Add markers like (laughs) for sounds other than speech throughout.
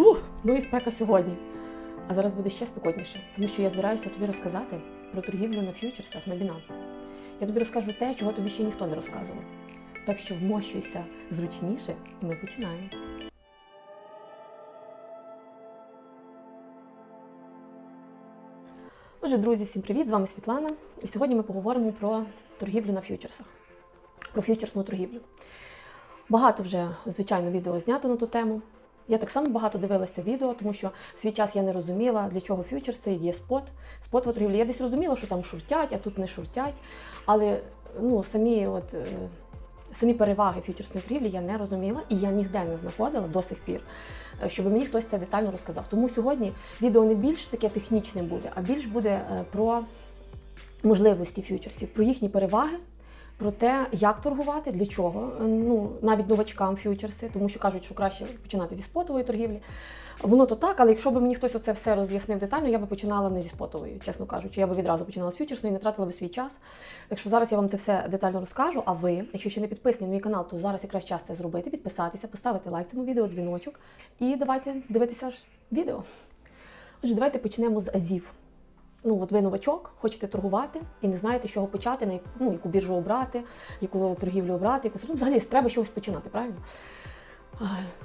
Фух, ну і спека сьогодні. А зараз буде ще спекотніше, тому що я збираюся тобі розказати про торгівлю на ф'ючерсах на Binance. Я тобі розкажу те, чого тобі ще ніхто не розказував. Так що вмощуйся зручніше, і ми починаємо. Отже, друзі, всім привіт! З вами Світлана. І сьогодні ми поговоримо про торгівлю на ф'ючерсах, про ф'ючерсну торгівлю. Багато вже, звичайно, відео знято на ту тему. Я так само багато дивилася відео, тому що в свій час я не розуміла, для чого ф'ючерси, є спот, спотова торгівля. Я десь розуміла, що там шуртять, а тут не шуртять. Але ну, самі, от, е, самі переваги ф'ючерсної торгівлі я не розуміла і я ніде не знаходила до сих пір, е, щоб мені хтось це детально розказав. Тому сьогодні відео не більш таке технічне буде, а більш буде е, про можливості ф'ючерсів, про їхні переваги. Про те, як торгувати, для чого. Ну, навіть новачкам ф'ючерси, тому що кажуть, що краще починати зі спотової торгівлі. Воно то так, але якщо б мені хтось оце все роз'яснив детально, я би починала не зі спотової, чесно кажучи. Я би відразу починала з ф'ючерсної не тратила би свій час. Так що зараз я вам це все детально розкажу. А ви, якщо ще не підписані на мій канал, то зараз якраз час це зробити, підписатися, поставити лайк цьому відео, дзвіночок. І давайте дивитися ж відео. Отже, давайте почнемо з азів. Ну, от ви новачок, хочете торгувати і не знаєте, чого почати, на яку, ну, яку біржу обрати, яку торгівлю обрати, яку ну, взагалі треба чогось починати, правильно?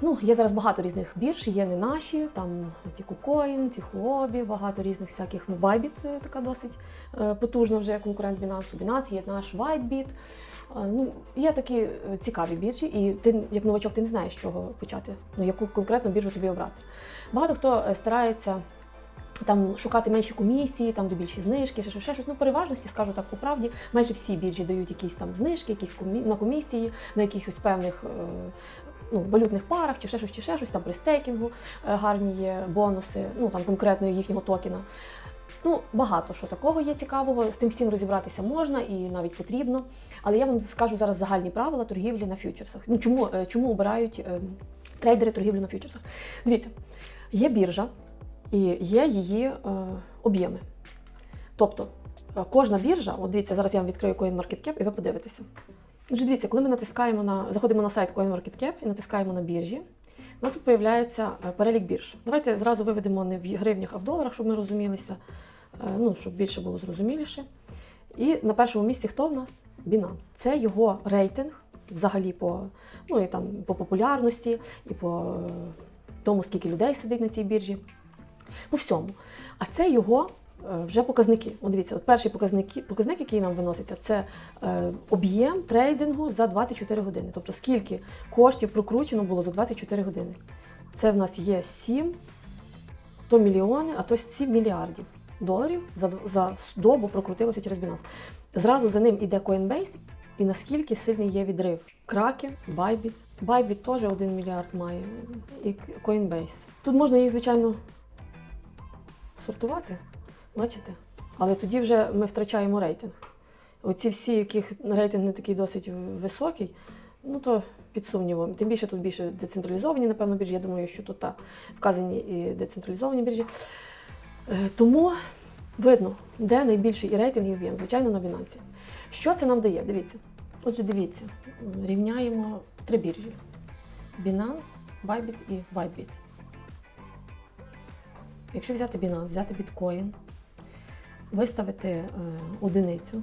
Ну, є зараз багато різних бірж, є не наші, там ті KuCoin, ті Huobi, багато різних всяких. Ну, Bybit це така досить е, потужна вже конкурент Binance. Binance є наш WhiteBit. Ну, є такі е, цікаві біржі, і ти, як новачок, ти не знаєш, з чого почати, ну, яку конкретну біржу тобі обрати. Багато хто е, старається там шукати менші комісії, там де більші знижки, ще ще щось. Ну, переважності, скажу так по правді, майже всі біржі дають якісь там знижки, якісь комі... на комісії, на якихось певних е, ну, валютних парах, чи ще щось, чи ще щось, там при стейкінгу е, гарні є бонуси, ну там конкретно їхнього токена. Ну, багато що такого є цікавого, з тим всім розібратися можна і навіть потрібно. Але я вам скажу зараз загальні правила торгівлі на ф'ючерсах. Ну чому, е, чому обирають е, трейдери торгівлю на ф'ючерсах? Дивіться, є біржа і є її е, об'єми. Тобто е, кожна біржа, от дивіться, зараз я вам відкрию CoinMarketCap і ви подивитеся. Отже, дивіться, коли ми натискаємо на заходимо на сайт CoinMarketCap і натискаємо на біржі, у нас тут з'являється перелік бірж. Давайте зразу виведемо не в гривнях, а в доларах, щоб ми розумілися, е, ну, щоб більше було зрозуміліше. І на першому місці хто в нас? Binance. Це його рейтинг взагалі по, ну, і там, по популярності, і по е, тому, скільки людей сидить на цій біржі. По всьому. А це його е, вже показники. От дивіться, от перший показник, показник, який нам виноситься, це е, об'єм трейдингу за 24 години. Тобто скільки коштів прокручено було за 24 години. Це в нас є 7 то мільйони, а то 7 мільярдів доларів за, за добу прокрутилося через Binance. Зразу за ним іде Coinbase, і наскільки сильний є відрив. Кракен, Bybit. Bybit теж 1 мільярд має, і Coinbase. Тут можна їх, звичайно, сортувати, бачите? Але тоді вже ми втрачаємо рейтинг. Оці всі, яких рейтинг не такий досить високий, ну то під сумнівом. Тим більше тут більше децентралізовані, напевно, біржі. Я думаю, що тут так вказані і децентралізовані біржі. Е, Тому видно, де найбільший і рейтинг і об'єм, звичайно, на Binance. Що це нам дає? Дивіться. Отже, дивіться, рівняємо три біржі: Binance, Bybit і Whitebit. Якщо взяти Binance, взяти біткоін, виставити е, одиницю,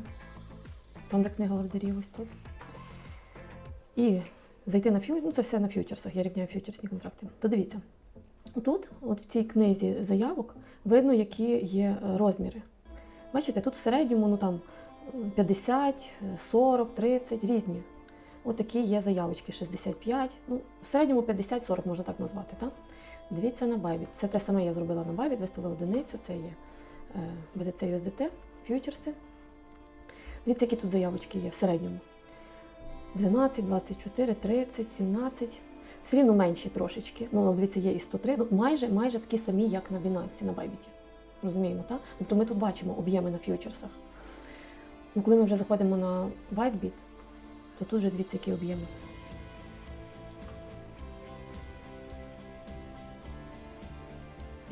там де книга ордерів ось тут, і зайти на ф'ю, ну це все на ф'ючерсах, я рівняю ф'ючерсні контракти, то дивіться, тут, от в цій книзі заявок, видно, які є розміри. Бачите, тут в середньому ну там 50, 40, 30, різні. От такі є заявочки, 65, ну, в середньому 50-40 можна так назвати. так? Дивіться на Bybit. Це те саме я зробила на Bybit, виставила одиницю, це є BTC USDT, фьючерси. Дивіться, які тут заявочки є в середньому. 12, 24, 30, 17. Все рівно менші трошечки. Ну, дивіться, є і 103. Ну, майже майже такі самі, як на Binance, на Bybit. Розуміємо, так? Тобто ми тут бачимо об'єми на фьючерсах. Ну, коли ми вже заходимо на WhiteBit, то тут вже дивіться, які об'єми.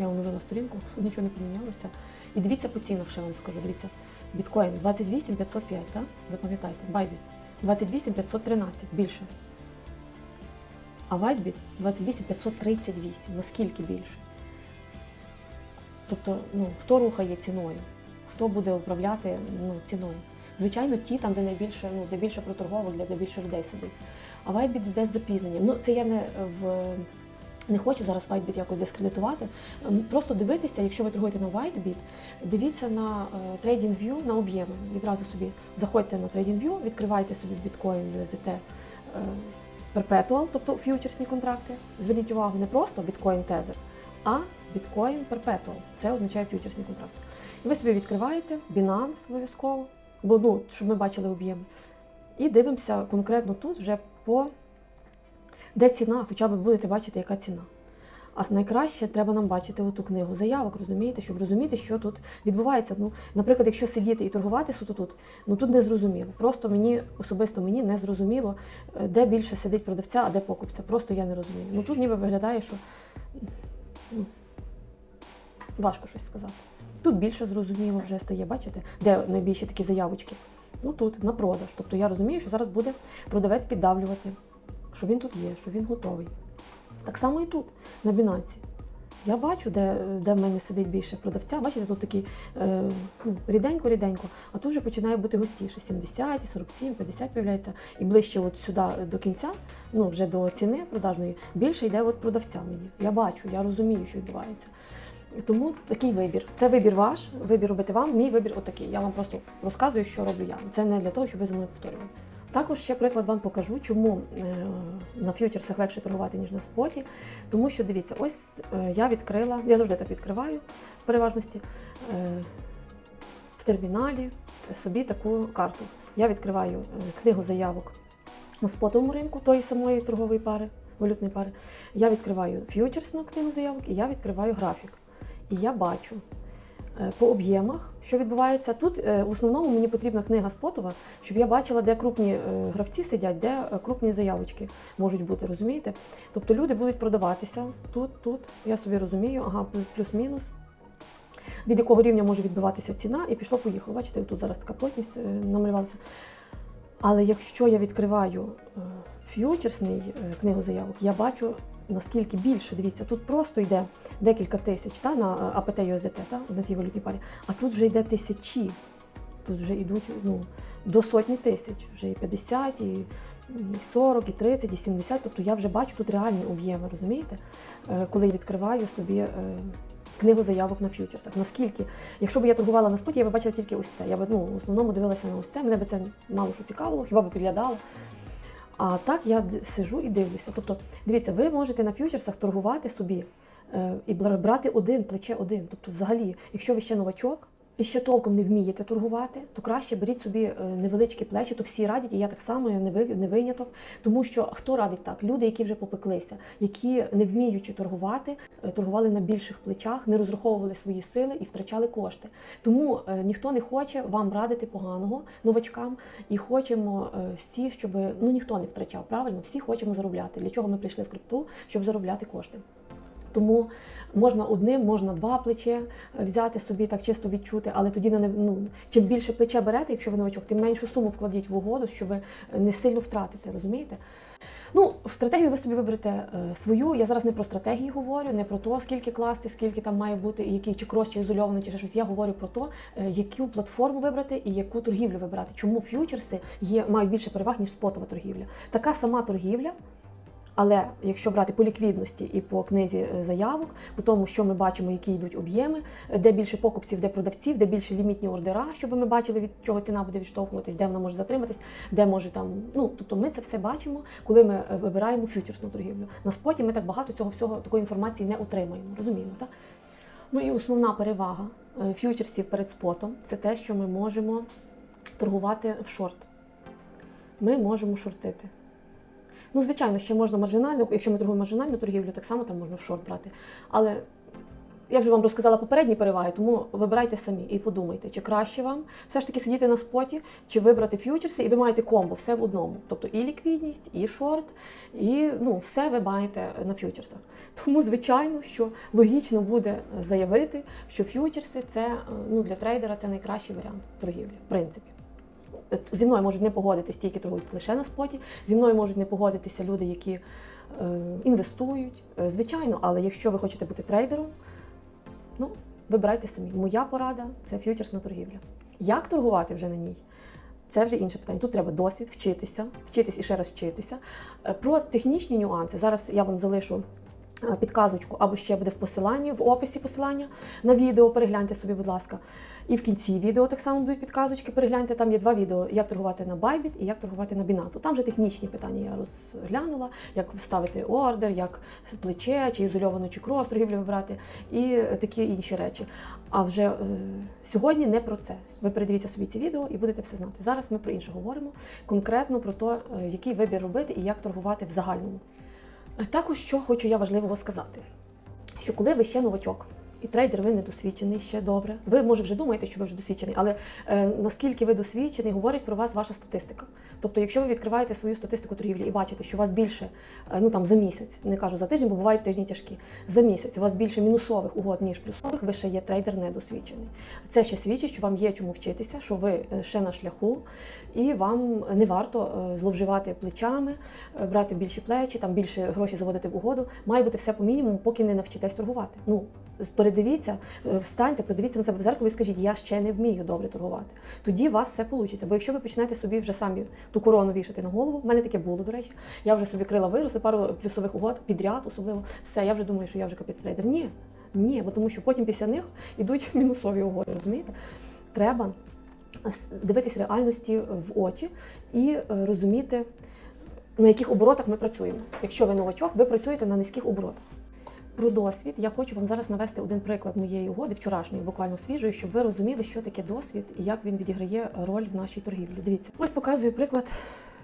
Я оновила сторінку, нічого не помінялося. І дивіться по цінах, ще вам скажу. Дивіться, біткоін 28 505, так? Запам'ятайте, 28 513, більше. А 28 538. Наскільки більше? Тобто, ну, хто рухає ціною? Хто буде управляти ну, ціною? Звичайно, ті, там, де найбільше, ну, де більше проторговок, де, більше людей сидить. А Whitebit йде з запізненням. Ну, це я не в. Не хочу зараз Whitebit якось дискредитувати. Ем, Просто дивитися, якщо ви торгуєте на Whitebit, дивіться на е, TradingView, на об'єми. Відразу собі заходьте на TradingView, відкривайте собі біткоін, USDT, е, Perpetual, тобто фьючерсні контракти. Зверніть увагу, не просто біткоін тезер, а біткоін Perpetual. Це означає фьючерсні контракти. І ви собі відкриваєте Binance обов'язково, бо ну, щоб ми бачили об'єм. І дивимося конкретно тут вже по де ціна, хоча б будете бачити, яка ціна. А найкраще треба нам бачити оту книгу заявок, розумієте, щоб розуміти, що тут відбувається. Ну, наприклад, якщо сидіти і торгувати суто тут, ну тут не зрозуміло. Просто мені особисто мені не зрозуміло, е, де більше сидить продавця, а де покупця. Просто я не розумію. Ну тут ніби виглядає, що ну, важко щось сказати. Тут більше зрозуміло вже стає, бачите, де найбільші такі заявочки. Ну тут на продаж. Тобто я розумію, що зараз буде продавець піддавлювати, що він тут є, що він готовий. Так само і тут, на Бінансі. Я бачу, де, де в мене сидить більше продавця. Бачите, тут такі е, ну, ріденько-ріденько, а тут вже починає бути густіше. 70, 47, 50 появляється. І ближче от сюди до кінця, ну вже до ціни продажної, більше йде от продавця мені. Я бачу, я розумію, що відбувається. Тому такий вибір. Це вибір ваш, вибір робити вам. Мій вибір отакий. Я вам просто розказую, що роблю я. Це не для того, щоб ви за мною повторювали. Також ще приклад вам покажу, чому е, на ф'ючерсах легше торгувати, ніж на споті. Тому що дивіться, ось е, я відкрила, я завжди так відкриваю в переважності е, в терміналі собі таку карту. Я відкриваю книгу заявок на спотовому ринку тої самої торгової пари, валютної пари. Я відкриваю ф'ючерсну книгу заявок і я відкриваю графік. І я бачу по об'ємах, що відбувається. Тут е, в основному мені потрібна книга спотова, щоб я бачила, де крупні е, гравці сидять, де е, крупні заявочки можуть бути, розумієте? Тобто люди будуть продаватися тут, тут. Я собі розумію, ага, плюс-мінус. Від якого рівня може відбиватися ціна, і пішло поїхало. Бачите, тут зараз така плотність е, намалювалася. Але якщо я відкриваю е, ф'ючерсний е, книгу заявок, я бачу наскільки більше. Дивіться, тут просто йде декілька тисяч та, на е, АПТ USDT, та, на тій валютній парі, а тут вже йде тисячі. Тут вже йдуть ну, до сотні тисяч, вже і 50, і м, і 40, і 30, і 70. Тобто я вже бачу тут реальні об'єми, розумієте? Е, Коли я відкриваю собі е, книгу заявок на ф'ючерсах. Наскільки, якщо б я торгувала на споті, я б бачила тільки ось це. Я б ну, в основному дивилася на ось це, мене б це мало що цікавило, хіба б підглядала. А так я сижу і дивлюся. Тобто, дивіться, ви можете на ф'ючерсах торгувати собі е, і бра- брати один, плече один. Тобто, взагалі, якщо ви ще новачок і ще толком не вмієте торгувати, то краще беріть собі е, невеличкі плечі, то всі радять, і я так само я не ви- не виняток. Тому що хто радить так? Люди, які вже попеклися, які не вміючи торгувати, е, торгували на більших плечах, не розраховували свої сили і втрачали кошти. Тому е, ніхто не хоче вам радити поганого новачкам, і хочемо всі, щоб ну ніхто не втрачав. Правильно, всі хочемо заробляти. Для чого ми прийшли в крипту? Щоб заробляти кошти. Тому можна одним, можна два плече взяти собі так чисто відчути, але тоді не- ну, чим більше плече берете, якщо ви новачок, тим меншу суму вкладіть в угоду, щоб не сильно втратити, розумієте? Ну, в стратегію ви собі виберете е, свою. Я зараз не про стратегії говорю, не про те, скільки класти, скільки там має бути, і який чи крос, чи ізольований, чи щось. Я говорю про те, яку платформу вибрати і яку торгівлю вибирати. Чому ф'ючерси є, мають більше переваг, ніж спотова торгівля. Така сама торгівля. Але якщо брати по ліквідності і по книзі е, заявок, по тому, що ми бачимо, які йдуть об'єми, е, де більше покупців, де продавців, де більше лімітні ордера, щоб ми бачили, від чого ціна буде відштовхуватись, де вона може затриматись, де може там. Ну тобто ми це все бачимо, коли ми е, вибираємо фьючерсну торгівлю. На споті ми так багато цього всього такої інформації не отримаємо. Розуміємо, так? Ну і основна перевага фьючерсів перед спотом це те, що ми можемо торгувати в шорт. Ми можемо шортити. Ну, звичайно, ще можна маржинальну, якщо ми торгуємо маржинальну торгівлю, так само там можна в шорт брати. Але я вже вам розказала попередні переваги, тому вибирайте самі і подумайте, чи краще вам все ж таки сидіти на споті, чи вибрати ф'ючерси, і ви маєте комбо, все в одному. Тобто і ліквідність, і шорт, і ну, все ви маєте на ф'ючерсах. Тому, звичайно, що логічно буде заявити, що ф'ючерси це ну, для трейдера це найкращий варіант торгівлі, в принципі. Зі мною можуть не погодитись ті, які торгують лише на споті. Зі мною можуть не погодитися люди, які е, інвестують. Е, Звичайно, але якщо ви хочете бути трейдером, ну, вибирайте самі. Моя порада це ф'ючерсна торгівля. Як торгувати вже на ній? Це вже інше питання. Тут треба досвід, вчитися, вчитись і ще раз вчитися. Е, Про технічні нюанси. Зараз я вам залишу е, підказочку, або ще буде в посиланні, в описі посилання на відео. Перегляньте собі, будь ласка. І в кінці відео так само будуть підказочки. Перегляньте, там є два відео: як торгувати на Bybit і як торгувати на Binance. Там вже технічні питання я розглянула, як вставити ордер, як плече, чи ізольовано, чи крос торгівлю вибрати, і такі інші речі. А вже е, сьогодні не про це. Ви передивіться собі ці відео і будете все знати. Зараз ми про інше говоримо, конкретно про те, е, який вибір робити і як торгувати в загальному. Е, Також що хочу я важливого сказати, що коли ви ще новачок. І трейдер ви недосвідчений ще добре. Ви може вже думаєте, що ви вже досвідчений, але е, наскільки ви досвідчений, говорить про вас ваша статистика. Тобто, якщо ви відкриваєте свою статистику торгівлі і бачите, що у вас більше, е, ну там за місяць, не кажу за тиждень, бо бувають тижні тяжкі. За місяць у вас більше мінусових угод, ніж плюсових, ви ще є трейдер недосвідчений. Це ще свідчить, що вам є чому вчитися, що ви е, ще на шляху, і вам не варто е, зловживати плечами, е, брати більші плечі, там більше грошей заводити в угоду. Має бути все по мінімуму, поки не навчитесь торгувати. Ну передивіться, е, встаньте, подивіться на себе в зеркало і скажіть, я ще не вмію добре торгувати. Тоді у вас все вийде. Бо якщо ви почнете собі вже самі ту корону вішати на голову, в мене таке було, до речі. Я вже собі крила виросли, пару плюсових угод підряд, особливо все. Я вже думаю, що я вже капець трейдер. Ні, ні, бо тому що потім після них йдуть (laughs) мінусові угоди. Розумієте? Треба дивитись реальності в очі і е, розуміти, на яких оборотах ми працюємо. Якщо ви новачок, ви працюєте на низьких оборотах. Про досвід я хочу вам зараз навести один приклад моєї угоди, вчорашньої, буквально свіжої, щоб ви розуміли, що таке досвід і як він відіграє роль в нашій торгівлі. Дивіться, ось показую приклад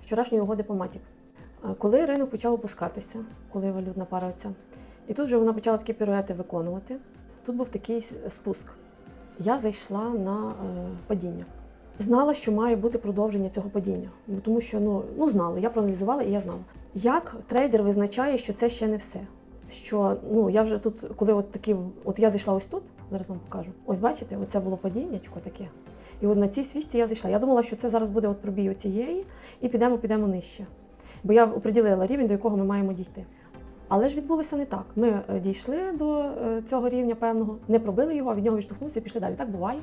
вчорашньої угоди по Матік. Е, Коли ринок почав опускатися, коли валютна пара оця, і тут вже вона почала такі піруети виконувати. Тут був такий спуск. Я зайшла на е, падіння. Знала, що має бути продовження цього падіння, тому що ну, ну знала, я проаналізувала і я знала. Як трейдер визначає, що це ще не все? Що ну я вже тут, коли от такі, от я зайшла ось тут, зараз вам покажу. Ось бачите, оце було падіннячко таке. І от на цій свічці я зайшла. Я думала, що це зараз буде от пробій цієї, і підемо, підемо нижче. Бо я оприділила рівень, до якого ми маємо дійти. Але ж відбулося не так. Ми е, дійшли до е, цього рівня певного, не пробили його, від нього відштовхнулися і пішли далі. Так буває,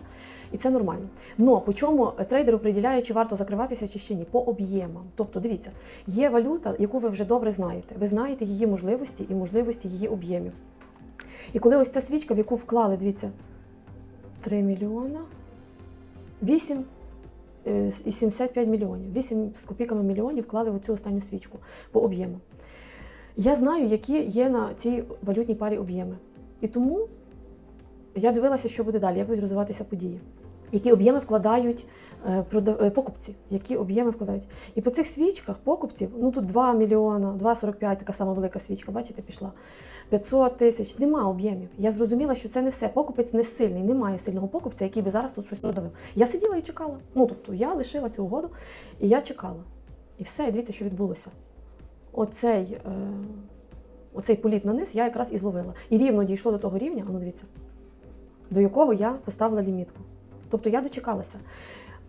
і це нормально. Но по чому трейдер оприділяє, чи варто закриватися, чи ще ні? По об'ємам. Тобто, дивіться, є валюта, яку ви вже добре знаєте. Ви знаєте її можливості і можливості її об'ємів. І коли ось ця свічка, в яку вклали, дивіться, 3 мільйона, 8 е, і 75 мільйонів. 8 з копійками мільйонів вклали в цю останню свічку по об'єму. Я знаю, які є на цій валютній парі об'єми. І тому я дивилася, що буде далі, як будуть розвиватися події. Які об'єми вкладають е, е, покупці, які об'єми вкладають. І по цих свічках покупців, ну тут 2 мільйона, 2,45, така сама велика свічка, бачите, пішла. 500 тисяч, нема об'ємів. Я зрозуміла, що це не все. Покупець не сильний, немає сильного покупця, який би зараз тут щось продавив. Я сиділа і чекала. Ну тобто я лишила цю угоду і я чекала. І все, і дивіться, що відбулося оцей, е, оцей політ на низ я якраз і зловила. І рівно дійшло до того рівня, ну дивіться, до якого я поставила лімітку. Тобто я дочекалася.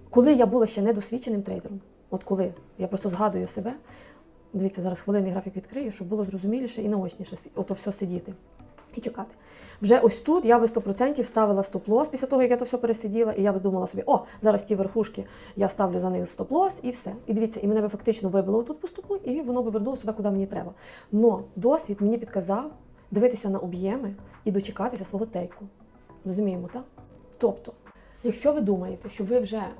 Коли я була ще недосвідченим трейдером, от коли я просто згадую себе, дивіться, зараз хвилинний графік відкрию, щоб було зрозуміліше і наочніше ото все сидіти і чекати. Вже ось тут я би 100% ставила стоп-лос після того, як я то все пересиділа, і я би думала собі, о, зараз ті верхушки я ставлю за них стоп-лос і все. І дивіться, і мене би фактично вибило тут по стопу, і воно би вернулося туди, куди мені треба. Но досвід мені підказав дивитися на об'єми і дочекатися свого тейку. Розуміємо, так? Тобто, якщо ви думаєте, що ви вже е,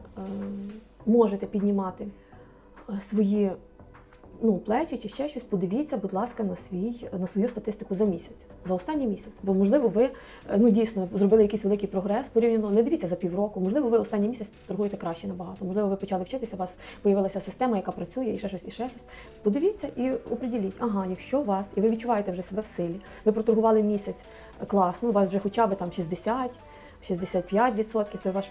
можете піднімати е, свої ну, плечі чи ще щось, подивіться, будь ласка, на свій на свою статистику за місяць, за останній місяць. Бо можливо, ви е, ну дійсно зробили якийсь великий прогрес порівняно. Не дивіться за півроку. Можливо, ви останній місяць торгуєте краще набагато. Можливо, ви почали вчитися, у вас з'явилася система, яка працює, і ще щось, і ще щось. Подивіться і оприділіть, ага, якщо вас, і ви відчуваєте вже себе в силі, ви проторгували місяць класно, у вас вже хоча б там 60, 65%, то ваш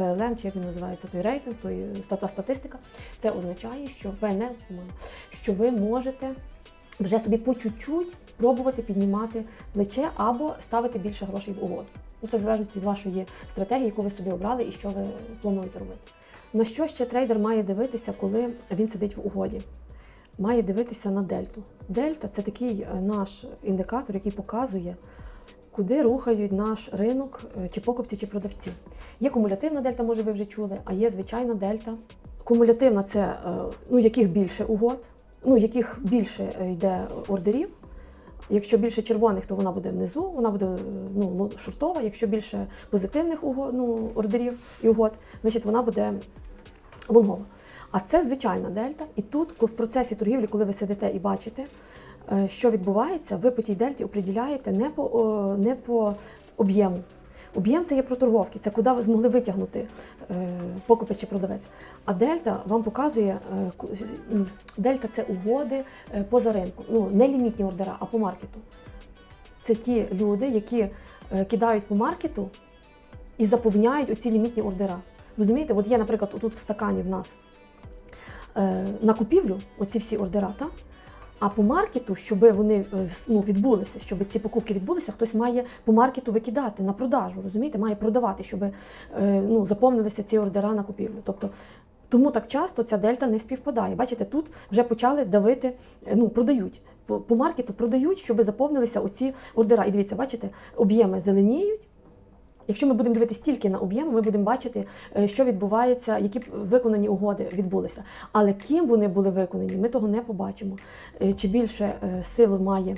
ПЛМ, чи як він називається, той рейтинг, той ста- та статистика, це означає, що по-моєму, що ви можете вже собі по чуть-чуть пробувати піднімати плече або ставити більше грошей в угоду. Ну, це в залежності від вашої стратегії, яку ви собі обрали і що ви плануєте робити. На що ще трейдер має дивитися, коли він сидить в угоді? має дивитися на дельту. Дельта це такий е, наш індикатор, який показує, куди рухають наш ринок, е, чи покупці, чи продавці. Є кумулятивна дельта, може ви вже чули, а є звичайна дельта. Кумулятивна це е, ну, яких більше угод, ну, яких більше е, йде ордерів. Якщо більше червоних, то вона буде внизу, вона буде ну, шортова. Якщо більше позитивних угод, ну, ордерів і угод, значить вона буде лонгова. А це звичайна дельта. І тут, в процесі торгівлі, коли ви сидите і бачите, що відбувається, ви по тій дельті оприділяєте не по, не по об'єму. Об'єм це є про торговки, це куди ви змогли витягнути е, покупець чи продавець. А дельта вам показує, е, дельта це угоди е, поза ринку. Ну, не лімітні ордера, а по маркету. Це ті люди, які е, кидають по маркету і заповняють оці лімітні ордера. Розумієте, от є, наприклад, тут в стакані в нас е, на купівлю оці всі ордера, та? А по маркету, щоб вони е, ну, відбулися, щоб ці покупки відбулися, хтось має по маркету викидати на продажу, розумієте, має продавати, щоб е, ну, заповнилися ці ордера на купівлю. Тобто, тому так часто ця дельта не співпадає. Бачите, тут вже почали давити, е, ну, продають. По, маркету продають, щоб заповнилися оці ордера. І дивіться, бачите, об'єми зеленіють. Якщо ми будемо дивитися тільки на об'єми, ми будемо бачити, е, що відбувається, які виконані угоди відбулися. Але ким вони були виконані, ми того не побачимо. Е, Чи більше сил сили має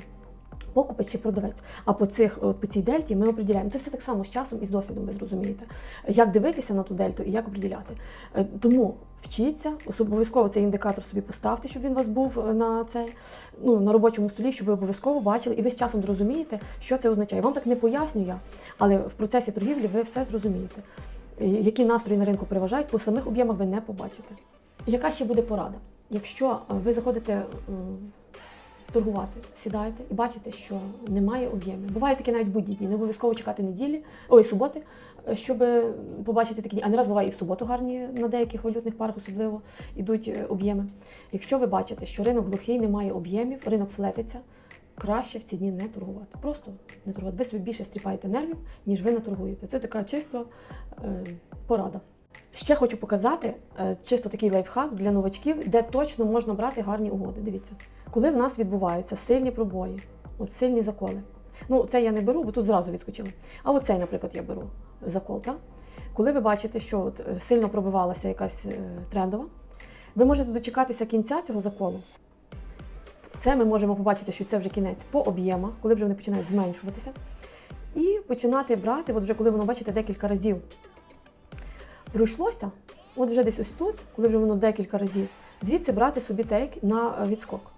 покупець чи продавець. А по цих по цій дельті ми определяємо. Це все так само з часом і з досвідом, ви зрозумієте, як дивитися на ту дельту і як определяти. Е, Тому вчіться, обов'язково цей індикатор собі поставте, щоб він у вас був е, на цей ну, на робочому столі, щоб ви обов'язково бачили, і ви з часом зрозумієте, що це означає. Вам так не поясню я, але в процесі торгівлі ви все зрозумієте. Е, Які настрої на ринку переважають, по самих об'ємах ви не побачите. Яка ще буде порада? Якщо е, ви заходите е, торгувати, сідаєте і бачите, що немає об'ємів. Буває таке навіть будні дні, не обов'язково чекати неділі, ой, суботи, е, щоб побачити такі дні. А не раз буває і в суботу гарні на деяких валютних парах, особливо йдуть е, об'єми. Якщо ви бачите, що ринок глухий, немає об'ємів, ринок флетиться, краще в ці дні не торгувати. Просто не торгувати. Ви собі більше стріпаєте нервів, ніж ви наторгуєте. Це така чисто е, порада. Ще хочу показати е, чисто такий лайфхак для новачків, де точно можна брати гарні угоди. Дивіться, коли в нас відбуваються сильні пробої, от сильні заколи. Ну, це я не беру, бо тут зразу відскочили. А оцей, наприклад, я беру закол. Так? Коли ви бачите, що от е, сильно пробивалася якась е, трендова, ви можете дочекатися кінця цього заколу. Це ми можемо побачити, що це вже кінець по об'ємах, коли вже вони починають зменшуватися. І починати брати, от вже коли воно бачите декілька разів пройшлося, от вже десь ось тут, коли вже воно декілька разів, звідси брати собі тейк на е, відскок.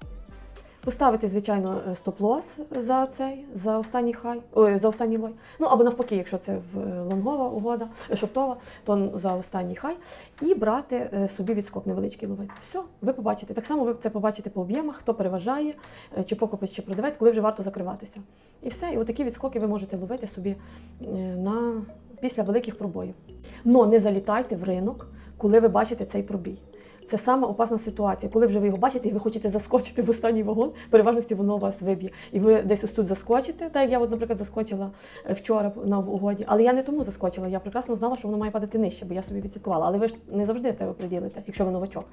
Поставити, звичайно, е, стоп-лос за цей, за останній хай, ой, за останній лой. Ну або навпаки, якщо це в е, лонгова угода, е, шортова, то за останній хай. І брати собі відскок невеличкий ловити. Все, ви побачите. Так само ви це побачите по об'ємах, хто переважає, чи покупець, чи продавець, коли вже варто закриватися. І все. І отакі відскоки ви можете ловити собі на, після великих пробоїв. Но не залітайте в ринок, коли ви бачите цей пробій. Це саме опасна ситуація, коли вже ви його бачите і ви хочете заскочити в останній вагон, переважності воно вас виб'є. І ви десь ось тут заскочите, так як я, от, наприклад, заскочила е, вчора на угоді. Але я не тому заскочила, я прекрасно знала, що воно має падати нижче, бо я собі відслідкувала. Але ви ж не завжди це приділите, якщо ви новачок.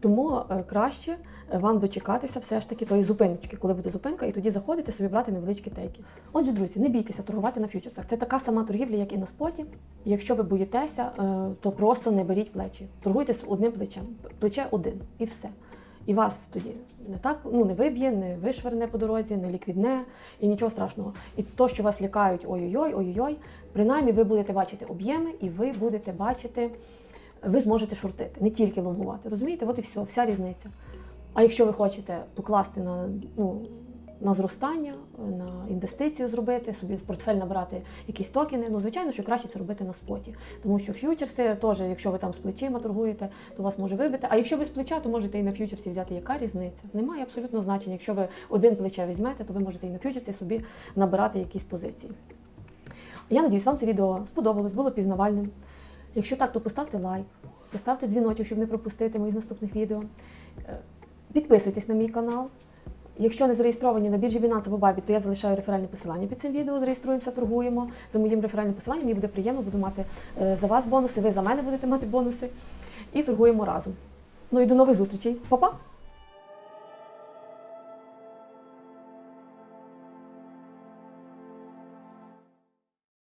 Тому е, краще е, вам дочекатися все ж таки тої зупиночки, коли буде зупинка, і тоді заходити собі брати невеличкі тейки. Отже, друзі, не бійтеся торгувати на фьючерсах. Це така сама торгівля, як і на споті. Якщо ви боїтеся, е, то просто не беріть плечі. Торгуйте з одним плечем. Плече один і все. І вас тоді не так ну не виб'є, не вишверне по дорозі, не ліквідне і нічого страшного. І то, що вас лякають ой-ой-ой, ой-ой-ой, принаймні ви будете бачити об'єми, і ви будете бачити, ви зможете шортити, не тільки лонгувати. Розумієте? От і все, вся різниця. А якщо ви хочете покласти на, ну, на зростання, на інвестицію зробити, собі в портфель набрати якісь токени, ну звичайно, що краще це робити на споті. Тому що ф'ючерси теж, якщо ви там з плечима торгуєте, то вас може вибити. А якщо ви з плеча, то можете і на ф'ючерсі взяти. Яка різниця? Немає абсолютно значення. Якщо ви один плече візьмете, то ви можете і на ф'ючерсі собі набирати якісь позиції. Я надіюсь, вам це відео сподобалось, було пізнавальним. Якщо так, то поставте лайк, поставте дзвіночок, щоб не пропустити моїх наступних відео. Е, Підписуйтесь на мій канал. Якщо не зареєстровані на біржі Binance або Bybit, то я залишаю реферальне посилання під цим відео. Зареєструємося, торгуємо. За моїм реферальним посиланням мені буде приємно, буду мати е, за вас бонуси, ви за мене будете мати бонуси. І торгуємо разом. Ну і до нових зустрічей. Па-па!